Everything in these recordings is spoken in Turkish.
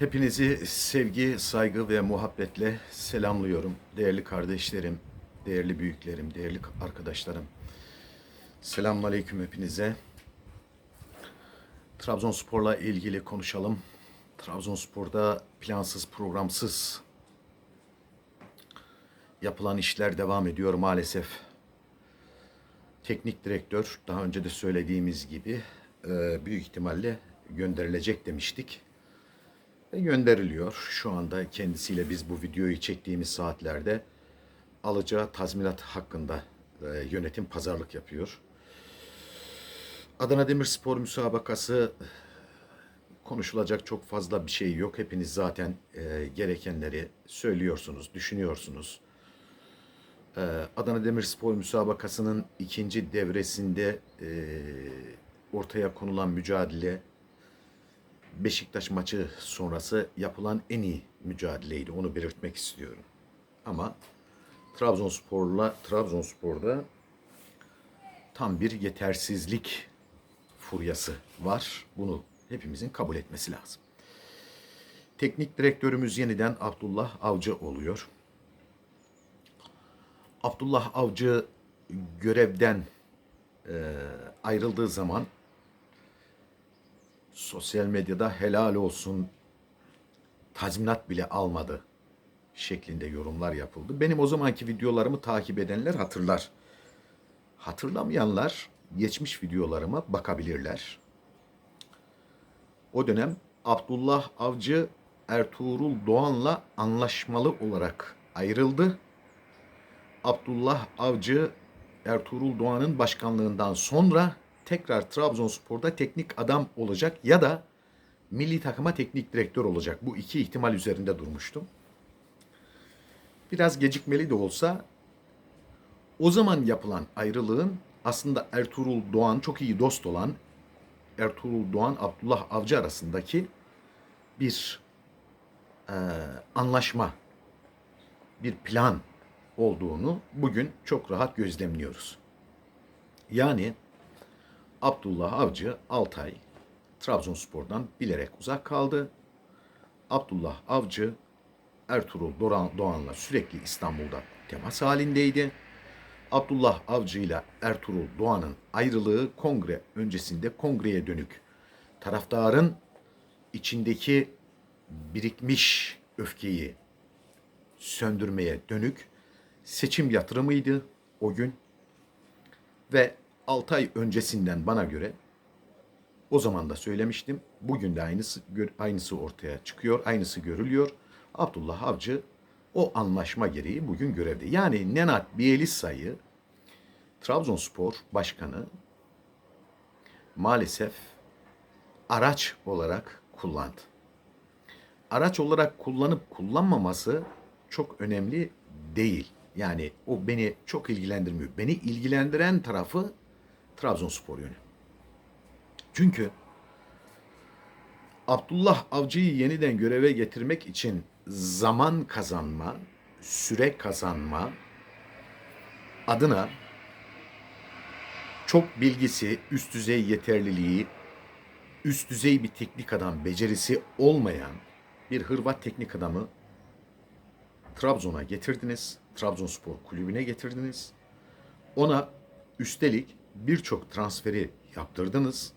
Hepinizi sevgi, saygı ve muhabbetle selamlıyorum. Değerli kardeşlerim, değerli büyüklerim, değerli arkadaşlarım. Selamünaleyküm hepinize. Trabzonspor'la ilgili konuşalım. Trabzonspor'da plansız, programsız yapılan işler devam ediyor maalesef. Teknik direktör daha önce de söylediğimiz gibi e, büyük ihtimalle gönderilecek demiştik gönderiliyor. Şu anda kendisiyle biz bu videoyu çektiğimiz saatlerde alacağı tazminat hakkında e, yönetim pazarlık yapıyor. Adana Demirspor müsabakası konuşulacak çok fazla bir şey yok. Hepiniz zaten e, gerekenleri söylüyorsunuz, düşünüyorsunuz. E, Adana Demirspor müsabakasının ikinci devresinde e, ortaya konulan mücadele Beşiktaş maçı sonrası yapılan en iyi mücadeleydi. Onu belirtmek istiyorum. Ama Trabzonspor'la Trabzonspor'da tam bir yetersizlik furyası var. Bunu hepimizin kabul etmesi lazım. Teknik direktörümüz yeniden Abdullah Avcı oluyor. Abdullah Avcı görevden e, ayrıldığı zaman sosyal medyada helal olsun tazminat bile almadı şeklinde yorumlar yapıldı. Benim o zamanki videolarımı takip edenler hatırlar. Hatırlamayanlar geçmiş videolarıma bakabilirler. O dönem Abdullah Avcı Ertuğrul Doğan'la anlaşmalı olarak ayrıldı. Abdullah Avcı Ertuğrul Doğan'ın başkanlığından sonra tekrar Trabzonspor'da teknik adam olacak ya da milli takıma teknik direktör olacak. Bu iki ihtimal üzerinde durmuştum. Biraz gecikmeli de olsa o zaman yapılan ayrılığın aslında Ertuğrul Doğan çok iyi dost olan Ertuğrul Doğan Abdullah Avcı arasındaki bir e, anlaşma, bir plan olduğunu bugün çok rahat gözlemliyoruz. Yani Abdullah Avcı Altay Trabzonspor'dan bilerek uzak kaldı. Abdullah Avcı Ertuğrul Doğan, Doğan'la sürekli İstanbul'da temas halindeydi. Abdullah Avcı ile Ertuğrul Doğan'ın ayrılığı kongre öncesinde kongreye dönük taraftarın içindeki birikmiş öfkeyi söndürmeye dönük seçim yatırımıydı o gün ve 6 ay öncesinden bana göre o zaman da söylemiştim. Bugün de aynısı aynısı ortaya çıkıyor, aynısı görülüyor. Abdullah Avcı o anlaşma gereği bugün görevde. Yani Nenat Bielitsa'yı Trabzonspor Başkanı maalesef araç olarak kullandı. Araç olarak kullanıp kullanmaması çok önemli değil. Yani o beni çok ilgilendirmiyor. Beni ilgilendiren tarafı Trabzonspor yönü. Çünkü Abdullah Avcı'yı yeniden göreve getirmek için zaman kazanma, süre kazanma adına çok bilgisi, üst düzey yeterliliği, üst düzey bir teknik adam becerisi olmayan bir Hırvat teknik adamı Trabzon'a getirdiniz. Trabzonspor kulübüne getirdiniz. Ona üstelik birçok transferi yaptırdınız.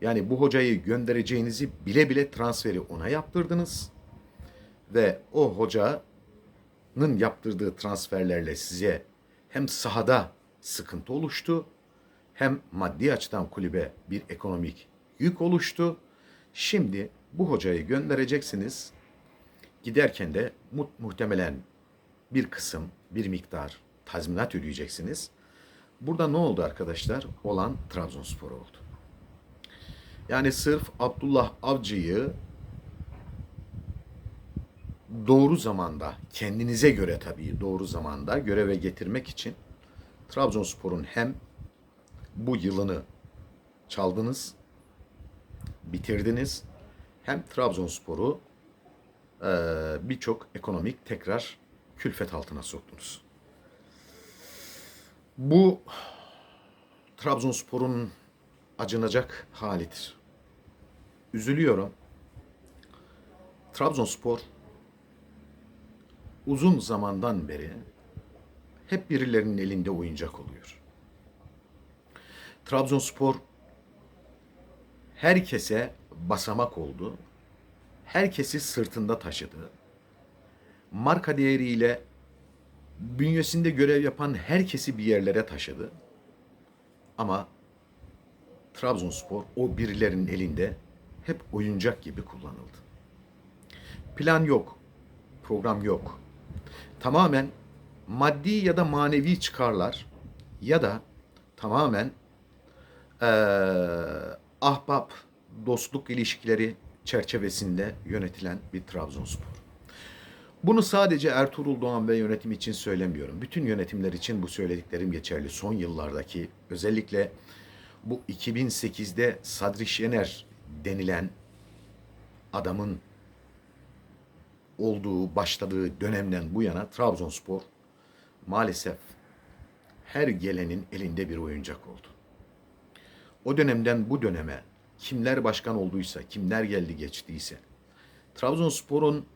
Yani bu hocayı göndereceğinizi bile bile transferi ona yaptırdınız. Ve o hocanın yaptırdığı transferlerle size hem sahada sıkıntı oluştu hem maddi açıdan kulübe bir ekonomik yük oluştu. Şimdi bu hocayı göndereceksiniz. Giderken de mu- muhtemelen bir kısım, bir miktar tazminat ödeyeceksiniz. Burada ne oldu arkadaşlar? Olan Trabzonspor oldu. Yani sırf Abdullah Avcı'yı doğru zamanda, kendinize göre tabii doğru zamanda göreve getirmek için Trabzonspor'un hem bu yılını çaldınız, bitirdiniz, hem Trabzonspor'u birçok ekonomik tekrar külfet altına soktunuz. Bu Trabzonspor'un acınacak halidir. Üzülüyorum. Trabzonspor uzun zamandan beri hep birilerinin elinde oyuncak oluyor. Trabzonspor herkese basamak oldu. Herkesi sırtında taşıdı. Marka değeriyle bünyesinde görev yapan herkesi bir yerlere taşıdı. Ama Trabzonspor o birilerinin elinde hep oyuncak gibi kullanıldı. Plan yok, program yok. Tamamen maddi ya da manevi çıkarlar ya da tamamen eee, ahbap, dostluk ilişkileri çerçevesinde yönetilen bir Trabzonspor. Bunu sadece Ertuğrul Doğan ve yönetim için söylemiyorum. Bütün yönetimler için bu söylediklerim geçerli. Son yıllardaki özellikle bu 2008'de Sadri Şener denilen adamın olduğu, başladığı dönemden bu yana Trabzonspor maalesef her gelenin elinde bir oyuncak oldu. O dönemden bu döneme kimler başkan olduysa, kimler geldi geçtiyse, Trabzonspor'un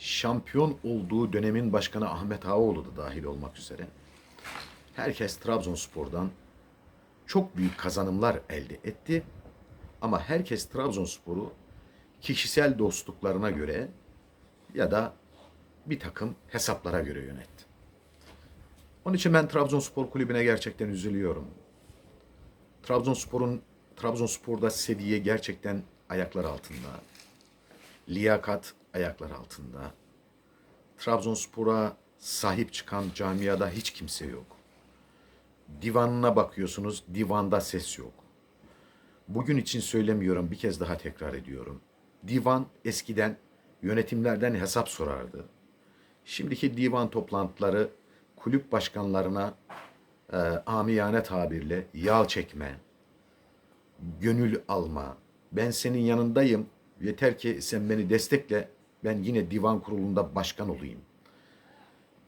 şampiyon olduğu dönemin başkanı Ahmet Ağaoğlu da dahil olmak üzere herkes Trabzonspor'dan çok büyük kazanımlar elde etti. Ama herkes Trabzonspor'u kişisel dostluklarına göre ya da bir takım hesaplara göre yönetti. Onun için ben Trabzonspor kulübüne gerçekten üzülüyorum. Trabzonspor'un Trabzonspor'da seviye gerçekten ayaklar altında. Liyakat ayaklar altında. Trabzonspor'a sahip çıkan camiada hiç kimse yok. Divanına bakıyorsunuz, divanda ses yok. Bugün için söylemiyorum, bir kez daha tekrar ediyorum. Divan eskiden yönetimlerden hesap sorardı. Şimdiki divan toplantıları kulüp başkanlarına e, amiyane tabirle yağ çekme, gönül alma, ben senin yanındayım, yeter ki sen beni destekle, ben yine divan kurulunda başkan olayım.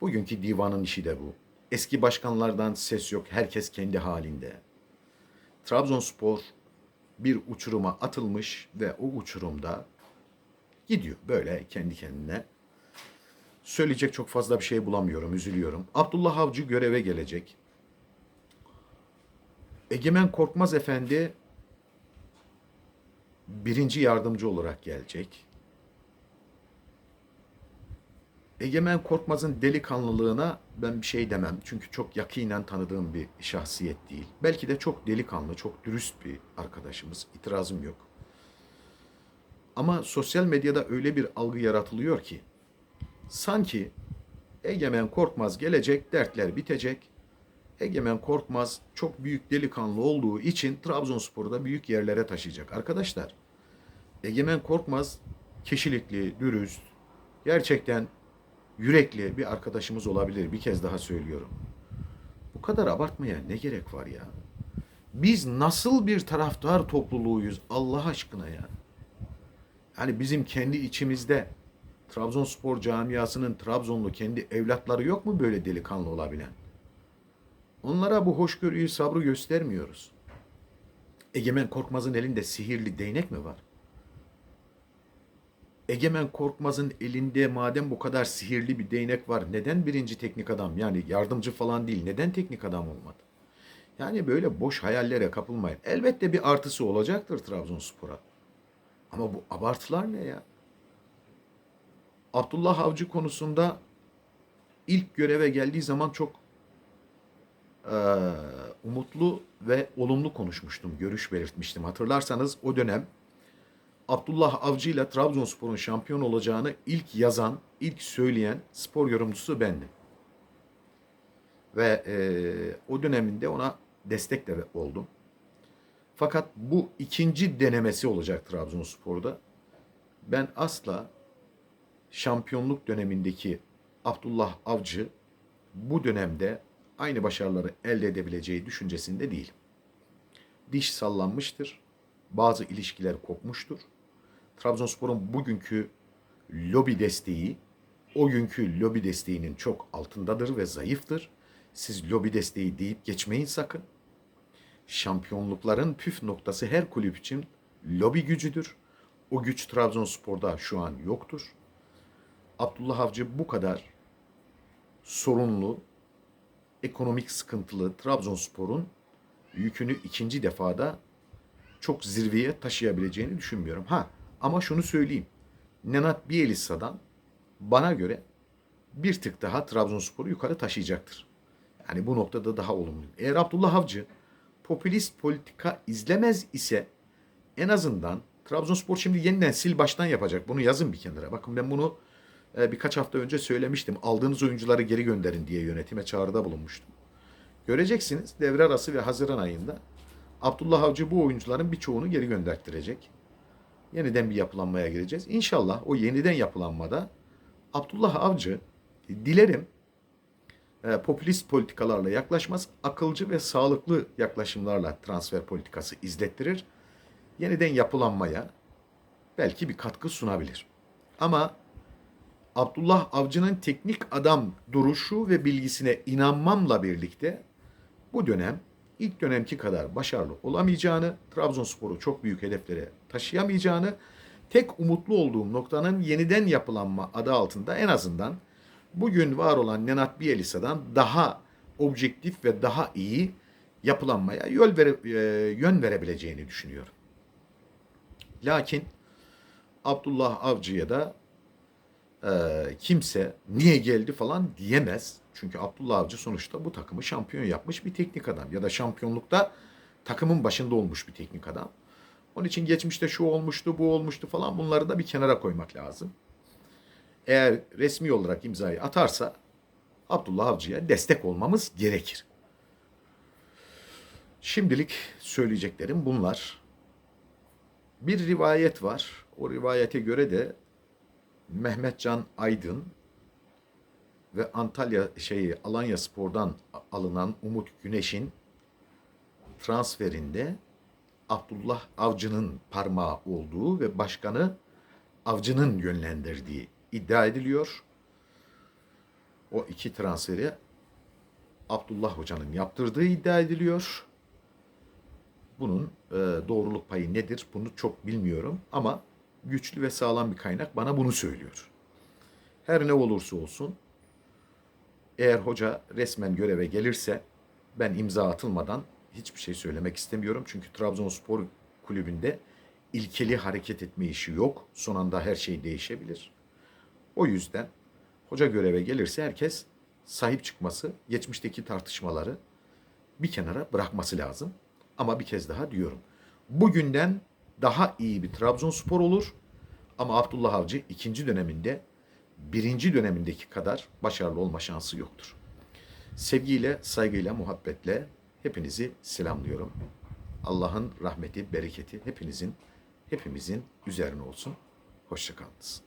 Bugünkü divanın işi de bu. Eski başkanlardan ses yok, herkes kendi halinde. Trabzonspor bir uçuruma atılmış ve o uçurumda gidiyor böyle kendi kendine. Söyleyecek çok fazla bir şey bulamıyorum, üzülüyorum. Abdullah Avcı göreve gelecek. Egemen Korkmaz Efendi birinci yardımcı olarak gelecek. Egemen Korkmaz'ın delikanlılığına ben bir şey demem. Çünkü çok yakinen tanıdığım bir şahsiyet değil. Belki de çok delikanlı, çok dürüst bir arkadaşımız. İtirazım yok. Ama sosyal medyada öyle bir algı yaratılıyor ki sanki Egemen Korkmaz gelecek, dertler bitecek. Egemen Korkmaz çok büyük delikanlı olduğu için Trabzonspor'u da büyük yerlere taşıyacak. Arkadaşlar, Egemen Korkmaz kişilikli, dürüst, gerçekten yürekli bir arkadaşımız olabilir. Bir kez daha söylüyorum. Bu kadar abartmaya ne gerek var ya? Biz nasıl bir taraftar topluluğuyuz Allah aşkına ya? Yani bizim kendi içimizde Trabzonspor camiasının Trabzonlu kendi evlatları yok mu böyle delikanlı olabilen? Onlara bu hoşgörüyü, sabrı göstermiyoruz. Egemen Korkmaz'ın elinde sihirli değnek mi var? Egemen Korkmaz'ın elinde madem bu kadar sihirli bir değnek var neden birinci teknik adam yani yardımcı falan değil neden teknik adam olmadı? Yani böyle boş hayallere kapılmayın. Elbette bir artısı olacaktır Trabzonspor'a. Ama bu abartılar ne ya? Abdullah Avcı konusunda ilk göreve geldiği zaman çok eee, umutlu ve olumlu konuşmuştum, görüş belirtmiştim. Hatırlarsanız o dönem Abdullah Avcı ile Trabzonspor'un şampiyon olacağını ilk yazan, ilk söyleyen spor yorumcusu bendim. Ve eee, o döneminde ona destek de oldum. Fakat bu ikinci denemesi olacak Trabzonspor'da. Ben asla şampiyonluk dönemindeki Abdullah Avcı bu dönemde aynı başarıları elde edebileceği düşüncesinde değilim. Diş sallanmıştır. Bazı ilişkiler kopmuştur. Trabzonspor'un bugünkü lobi desteği o günkü lobi desteğinin çok altındadır ve zayıftır. Siz lobi desteği deyip geçmeyin sakın. Şampiyonlukların püf noktası her kulüp için lobi gücüdür. O güç Trabzonspor'da şu an yoktur. Abdullah Avcı bu kadar sorunlu, ekonomik sıkıntılı Trabzonspor'un yükünü ikinci defada çok zirveye taşıyabileceğini düşünmüyorum. Ha ama şunu söyleyeyim. Nenat Bielitsa'dan bana göre bir tık daha Trabzonspor'u yukarı taşıyacaktır. Yani bu noktada daha olumlu. Eğer Abdullah Avcı popülist politika izlemez ise en azından Trabzonspor şimdi yeniden sil baştan yapacak. Bunu yazın bir kenara. Bakın ben bunu birkaç hafta önce söylemiştim. Aldığınız oyuncuları geri gönderin diye yönetime çağrıda bulunmuştum. Göreceksiniz devre arası ve Haziran ayında Abdullah Avcı bu oyuncuların birçoğunu geri gönderttirecek. Yeniden bir yapılanmaya gireceğiz. İnşallah o yeniden yapılanmada Abdullah Avcı dilerim e, popülist politikalarla yaklaşmaz, akılcı ve sağlıklı yaklaşımlarla transfer politikası izlettirir. Yeniden yapılanmaya belki bir katkı sunabilir. Ama Abdullah Avcı'nın teknik adam duruşu ve bilgisine inanmamla birlikte bu dönem ilk dönemki kadar başarılı olamayacağını, Trabzonspor'u çok büyük hedeflere taşıyamayacağını, tek umutlu olduğum noktanın yeniden yapılanma adı altında en azından bugün var olan Nenat Bielitsa'dan daha objektif ve daha iyi yapılanmaya yol vere, e, yön verebileceğini düşünüyorum. Lakin Abdullah Avcı'ya da e, kimse niye geldi falan diyemez. Çünkü Abdullah Avcı sonuçta bu takımı şampiyon yapmış bir teknik adam. Ya da şampiyonlukta takımın başında olmuş bir teknik adam. Onun için geçmişte şu olmuştu, bu olmuştu falan bunları da bir kenara koymak lazım. Eğer resmi olarak imzayı atarsa Abdullah Avcı'ya destek olmamız gerekir. Şimdilik söyleyeceklerim bunlar. Bir rivayet var. O rivayete göre de Mehmetcan Aydın ve Antalya şeyi Alanya Spor'dan alınan Umut Güneş'in transferinde Abdullah Avcı'nın parmağı olduğu ve başkanı Avcı'nın yönlendirdiği iddia ediliyor. O iki transferi Abdullah Hoca'nın yaptırdığı iddia ediliyor. Bunun e, doğruluk payı nedir bunu çok bilmiyorum ama güçlü ve sağlam bir kaynak bana bunu söylüyor. Her ne olursa olsun eğer hoca resmen göreve gelirse ben imza atılmadan hiçbir şey söylemek istemiyorum. Çünkü Trabzonspor kulübünde ilkeli hareket etme işi yok. Son anda her şey değişebilir. O yüzden hoca göreve gelirse herkes sahip çıkması, geçmişteki tartışmaları bir kenara bırakması lazım. Ama bir kez daha diyorum. Bugünden daha iyi bir Trabzonspor olur. Ama Abdullah Avcı ikinci döneminde birinci dönemindeki kadar başarılı olma şansı yoktur. Sevgiyle, saygıyla, muhabbetle hepinizi selamlıyorum. Allah'ın rahmeti, bereketi hepinizin, hepimizin üzerine olsun. Hoşçakalınız.